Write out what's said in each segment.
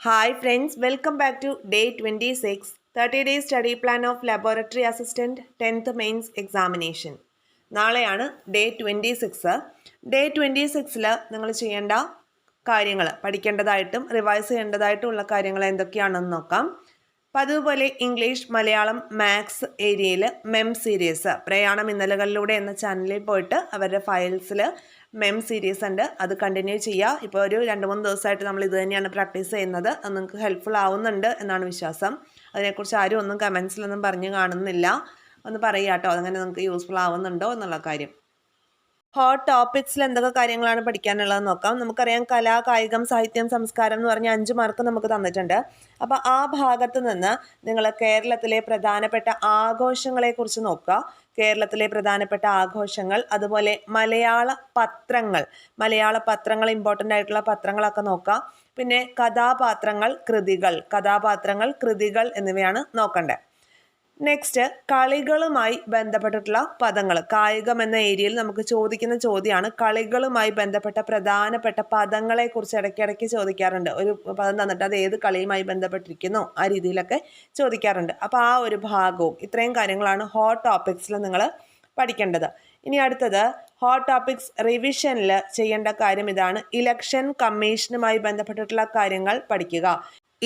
Hi friends welcome back to day twenty six thirty days study plan of laboratory assistant tenth mains examination നാളെയാണ് day twenty six day twenty സിക്സിൽ നിങ്ങൾ ചെയ്യേണ്ട കാര്യങ്ങൾ പഠിക്കേണ്ടതായിട്ടും revise ചെയ്യേണ്ടതായിട്ടുള്ള കാര്യങ്ങൾ എന്തൊക്കെയാണെന്ന് നോക്കാം. പതിവുപോലെ ഇംഗ്ലീഷ് മലയാളം മാത്സ് ഏരിയയിൽ മെം സീരീസ് പ്രയാണം ഇന്നലകളിലൂടെ എന്ന ചാനലിൽ പോയിട്ട് അവരുടെ ഫയൽസിൽ മെം സീരീസ് ഉണ്ട്. അത് കണ്ടിന്യൂ ചെയ്യുക ഇപ്പോൾ ഒരു രണ്ട് മൂന്ന് ദിവസമായിട്ട് നമ്മൾ ഇത് തന്നെയാണ് പ്രാക്ടീസ് ചെയ്യുന്നത്. അത് നിങ്ങൾക്ക് ഹെൽപ്ഫുൾ ആവുന്നുണ്ട് എന്നാണ് വിശ്വാസം. അതിനെക്കുറിച്ച് ആരും ഒന്നും കമൻസിലൊന്നും പറഞ്ഞു കാണുന്നില്ല. ഒന്ന് പറയുക കേട്ടോ. അതങ്ങനെ നിങ്ങൾക്ക് യൂസ്ഫുൾ ആവുന്നുണ്ടോ എന്നുള്ള കാര്യം. ഹോട്ട് ടോപ്പിക്സിൽ എന്തൊക്കെ കാര്യങ്ങളാണ് പഠിക്കാനുള്ളത് നോക്കാം. നമുക്കറിയാം കല കായികം സാഹിത്യം സംസ്കാരം എന്ന് പറഞ്ഞ അഞ്ച് മാർക്ക് നമുക്ക് തന്നിട്ടുണ്ട്. അപ്പോൾ ആ ഭാഗത്ത് നിന്ന് നിങ്ങൾ കേരളത്തിലെ പ്രധാനപ്പെട്ട ആഘോഷങ്ങളെക്കുറിച്ച് നോക്കുക. കേരളത്തിലെ പ്രധാനപ്പെട്ട ആഘോഷങ്ങൾ അതുപോലെ മലയാള പത്രങ്ങൾ മലയാള പത്രങ്ങൾ ഇമ്പോർട്ടന്റ് ആയിട്ടുള്ള പത്രങ്ങളൊക്കെ നോക്കുക. പിന്നെ കഥാപാത്രങ്ങൾ കൃതികൾ കഥാപാത്രങ്ങൾ കൃതികൾ എന്നിവയാണ് നോക്കേണ്ടത് നെക്സ്റ്റ് കളികളുമായി ബന്ധപ്പെട്ടിട്ടുള്ള പദങ്ങൾ. കായികം എന്ന ഏരിയയിൽ നമുക്ക് ചോദിക്കുന്ന ചോദ്യമാണ്. കളികളുമായി ബന്ധപ്പെട്ട പ്രധാനപ്പെട്ട പദങ്ങളെക്കുറിച്ച് ഇടയ്ക്കിടയ്ക്ക് ചോദിക്കാറുണ്ട്. ഒരു പദം തന്നിട്ട് അത് ഏത് കളിയുമായി ബന്ധപ്പെട്ടിരിക്കുന്നു ആ രീതിയിലൊക്കെ ചോദിക്കാറുണ്ട്. അപ്പോൾ ആ ഒരു ഭാഗവും ഇത്രയും കാര്യങ്ങളാണ് ഹോട്ട് ടോപ്പിക്സിൽ നിങ്ങൾ പഠിക്കേണ്ടത്. ഇനി അടുത്തത് ഹോട്ട് ടോപ്പിക്സ് റിവിഷനിൽ ചെയ്യേണ്ട കാര്യം ഇതാണ്. ഇലക്ഷൻ കമ്മീഷനുമായി ബന്ധപ്പെട്ടിട്ടുള്ള കാര്യങ്ങൾ പഠിക്കുക.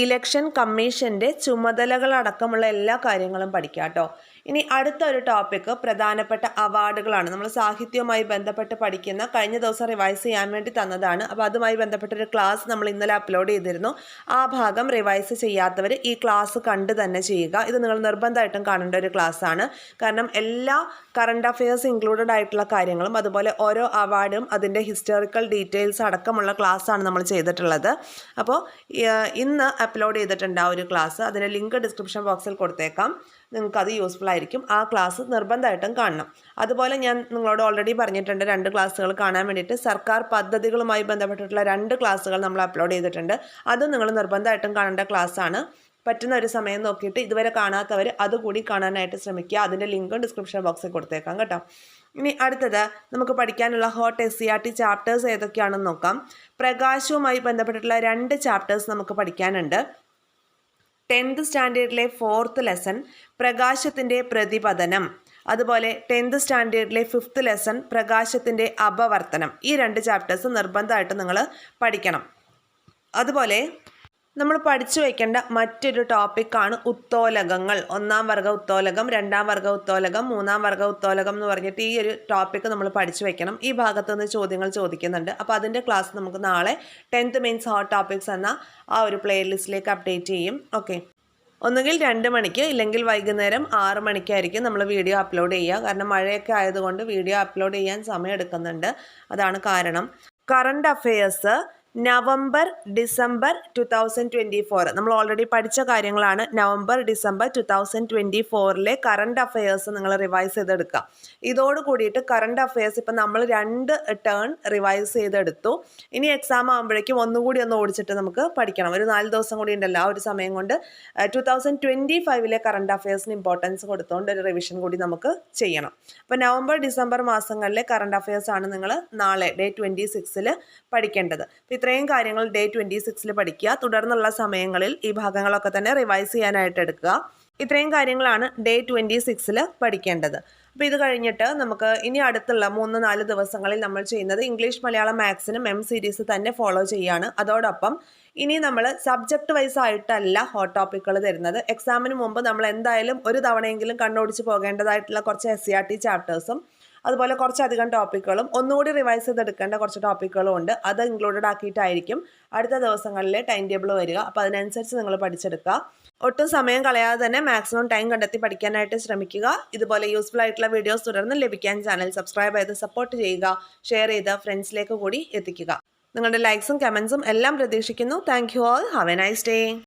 ഇലക്ഷൻ കമ്മീഷന്റെ ചുമതലകളടക്കമുള്ള എല്ലാ കാര്യങ്ങളും പഠിക്കാം കേട്ടോ ഇനി അടുത്ത ഒരു ടോപ്പിക്ക് പ്രധാനപ്പെട്ട അവാർഡുകളാണ് നമ്മൾ സാഹിത്യവുമായി ബന്ധപ്പെട്ട് പഠിക്കുന്ന കഴിഞ്ഞ ദിവസം റിവൈസ് ചെയ്യാൻ വേണ്ടി തന്നതാണ്. അപ്പോൾ അതുമായി ബന്ധപ്പെട്ടൊരു ക്ലാസ് നമ്മൾ ഇന്നലെ അപ്ലോഡ് ചെയ്തിരുന്നു. ആ ഭാഗം റിവൈസ് ചെയ്യാത്തവർ ഈ ക്ലാസ് കണ്ട് തന്നെ ചെയ്യുക. ഇത് നിങ്ങൾ നിർബന്ധമായിട്ടും കാണേണ്ട ഒരു ക്ലാസ് ആണ്. കാരണം എല്ലാ കറണ്ട് അഫയേഴ്സ് ഇൻക്ലൂഡഡ് ആയിട്ടുള്ള കാര്യങ്ങളും അതുപോലെ ഓരോ അവാർഡും അതിന്റെ ഹിസ്റ്റോറിക്കൽ ഡീറ്റെയിൽസ് അടക്കമുള്ള ക്ലാസ്സാണ് നമ്മൾ ചെയ്തിട്ടുള്ളത്. അപ്പോൾ ഇന്ന് അപ്ലോഡ് ചെയ്തിട്ടുണ്ട് ആ ഒരു ക്ലാസ് അതിന്റെ ലിങ്ക് ഡിസ്ക്രിപ്ഷൻ ബോക്സിൽ കൊടുത്തേക്കാം. നിങ്ങൾക്ക് അത് യൂസ്ഫുൾ ആയിരിക്കും. ആ ക്ലാസ് നിർബന്ധമായിട്ടും കാണണം. അതുപോലെ ഞാൻ നിങ്ങളോട് ഓൾറെഡി പറഞ്ഞിട്ടുണ്ട് രണ്ട് ക്ലാസ്സുകൾ കാണാൻ വേണ്ടിയിട്ട് സർക്കാർ പദ്ധതികളുമായി ബന്ധപ്പെട്ടിട്ടുള്ള രണ്ട് ക്ലാസ്സുകൾ നമ്മൾ അപ്ലോഡ് ചെയ്തിട്ടുണ്ട്. അതും നിങ്ങൾ നിർബന്ധമായിട്ടും കാണേണ്ട ക്ലാസ്സാണ് പറ്റുന്ന ഒരു സമയം നോക്കിയിട്ട് ഇതുവരെ കാണാത്തവർ അതുകൂടി കാണാനായിട്ട് ശ്രമിക്കുക. അതിന്റെ ലിങ്കും ഡിസ്ക്രിപ്ഷൻ ബോക്സിൽ കൊടുത്തേക്കാം കേട്ടോ. ഇനി അടുത്തത് നമുക്ക് പഠിക്കാനുള്ള hot S C R T chapters ഏതൊക്കെയാണെന്ന് നോക്കാം. പ്രകാശവുമായി ബന്ധപ്പെട്ടിട്ടുള്ള രണ്ട് ചാപ്റ്റേഴ്സ് നമുക്ക് പഠിക്കാനുണ്ട്. ടെൻത്ത് സ്റ്റാൻഡേർഡിലെ ഫോർത്ത് ലെസൺ പ്രകാശത്തിന്റെ പ്രതിപതനം. അതുപോലെ ടെൻത്ത് സ്റ്റാൻഡേർഡിലെ ഫിഫ്ത്ത് ലെസൺ പ്രകാശത്തിന്റെ അപവർത്തനം. ഈ രണ്ട് ചാപ്റ്റേഴ്സ് നിർബന്ധമായിട്ട് നിങ്ങൾ പഠിക്കണം. അതുപോലെ നമ്മൾ പഠിച്ചു വയ്ക്കേണ്ട മറ്റൊരു ടോപ്പിക്കാണ് ഉത്തോലകങ്ങൾ. ഒന്നാം വർഗ ഉത്തോലകം രണ്ടാം വർഗ ഉത്തോലകം മൂന്നാം വർഗ ഉത്തോലകം എന്ന് പറഞ്ഞിട്ട് ഈ ഒരു ടോപ്പിക്ക് നമ്മൾ പഠിച്ചു വയ്ക്കണം ഈ ഭാഗത്ത് നിന്ന് ചോദ്യങ്ങൾ ചോദിക്കുന്നുണ്ട്. അപ്പോൾ അതിന്റെ ക്ലാസ് നമുക്ക് നാളെ ടെൻത്ത് മീൻസ് ഹോട്ട് ടോപ്പിക്സ് എന്ന ആ ഒരു പ്ലേലിസ്റ്റിലേക്ക് അപ്ഡേറ്റ് ചെയ്യും. ഓക്കെ ഒന്നുകിൽ രണ്ട് മണിക്ക് ഇല്ലെങ്കിൽ വൈകുന്നേരം ആറ് മണിക്കായിരിക്കും നമ്മൾ വീഡിയോ അപ്ലോഡ് ചെയ്യുക. കാരണം മഴയൊക്കെ ആയതുകൊണ്ട് വീഡിയോ അപ്ലോഡ് ചെയ്യാൻ സമയം എടുക്കുന്നുണ്ട്. അതാണ് കാരണം. Current affairs November December two thousand twenty four നമ്മൾ ഓൾറെഡി പഠിച്ച കാര്യങ്ങളാണ് November December two thousand twenty ഫോറിലെ current affairs നിങ്ങൾ റിവൈസ് ചെയ്തെടുക്കുക. ഇതോട് കൂടിയിട്ട് കറണ്ട് അഫയേഴ്സ് ഇപ്പം നമ്മൾ രണ്ട് ടേൺ റിവൈസ് ചെയ്തെടുത്തു. ഇനി എക്സാം ആകുമ്പോഴേക്കും ഒന്നുകൂടി ഒന്ന് ഓടിച്ചിട്ട് നമുക്ക് പഠിക്കണം. ഒരു നാല് ദിവസം കൂടി ഉണ്ടല്ലോ ആ ഒരു സമയം കൊണ്ട് ടു തൗസൻഡ് ട്വന്റി ഫൈവിലെ കറണ്ട് അഫയേഴ്സിന് ഇമ്പോർട്ടൻസ് കൊടുത്തുകൊണ്ട് ഒരു റിവിഷൻ കൂടി നമുക്ക് ചെയ്യണം. അപ്പോൾ നവംബർ ഡിസംബർ മാസങ്ങളിലെ കറണ്ട് അഫയേഴ്സ് ആണ് നിങ്ങൾ നാളെ ഡേ ട്വന്റി സിക്സിൽ പഠിക്കേണ്ടത്. ഇത്രയും കാര്യങ്ങൾ ഡേ ട്വന്റി സിക്സിൽ പഠിക്കുക. തുടർന്നുള്ള സമയങ്ങളിൽ ഈ ഭാഗങ്ങളൊക്കെ തന്നെ റിവൈസ് ചെയ്യാനായിട്ട് എടുക്കുക. ഇത്രയും കാര്യങ്ങളാണ് ഡേ ട്വന്റി സിക്സിൽ പഠിക്കേണ്ടത്. അപ്പോൾ ഇത് കഴിഞ്ഞിട്ട് നമുക്ക് ഇനി അടുത്തുള്ള മൂന്ന് നാല് ദിവസങ്ങളിൽ നമ്മൾ ചെയ്യുന്നത് ഇംഗ്ലീഷ് മലയാളം മാത്സിനും എം സീരീസ് തന്നെ ഫോളോ ചെയ്യുകയാണ് അതോടൊപ്പം ഇനി നമ്മൾ സബ്ജക്റ്റ് വൈസ് ആയിട്ടല്ല ഹോട്ട് ടോപ്പിക്കുകൾ തരുന്നത്. എക്സാമിന് മുമ്പ് നമ്മൾ എന്തായാലും ഒരു തവണയെങ്കിലും കണ്ണോടിച്ച് പോകേണ്ടതായിട്ടുള്ള കുറച്ച് എസ് സി ആർ ടി ചാപ്റ്റേഴ്സും അതുപോലെ കുറച്ചധികം ടോപ്പിക്കുകളും ഒന്നുകൂടി റിവൈസ് ചെയ്തെടുക്കേണ്ട കുറച്ച് ടോപ്പിക്കുകളും ഉണ്ട്. അത് ഇൻക്ലൂഡഡ് ആക്കിയിട്ടായിരിക്കും അടുത്ത ദിവസങ്ങളിൽ ടൈം ടേബിൾ വരിക. അപ്പോൾ അതിനനുസരിച്ച് നിങ്ങൾ പഠിച്ചെടുക്കുക. ഒട്ടും സമയം കളയാതെ തന്നെ മാക്സിമം ടൈം കണ്ടെത്തി പഠിക്കാനായിട്ട് ശ്രമിക്കുക. ഇതുപോലെ യൂസ്ഫുൾ ആയിട്ടുള്ള വീഡിയോസ് തുടർന്ന് ലഭിക്കാൻ ചാനൽ സബ്സ്ക്രൈബ് ചെയ്ത് സപ്പോർട്ട് ചെയ്യുക. ഷെയർ ചെയ്ത് ഫ്രണ്ട്സിലേക്ക് കൂടി എത്തിക്കുക. നിങ്ങളുടെ ലൈക്സും കമൻസും എല്ലാം പ്രതീക്ഷിക്കുന്നു. Thank you all have a nice day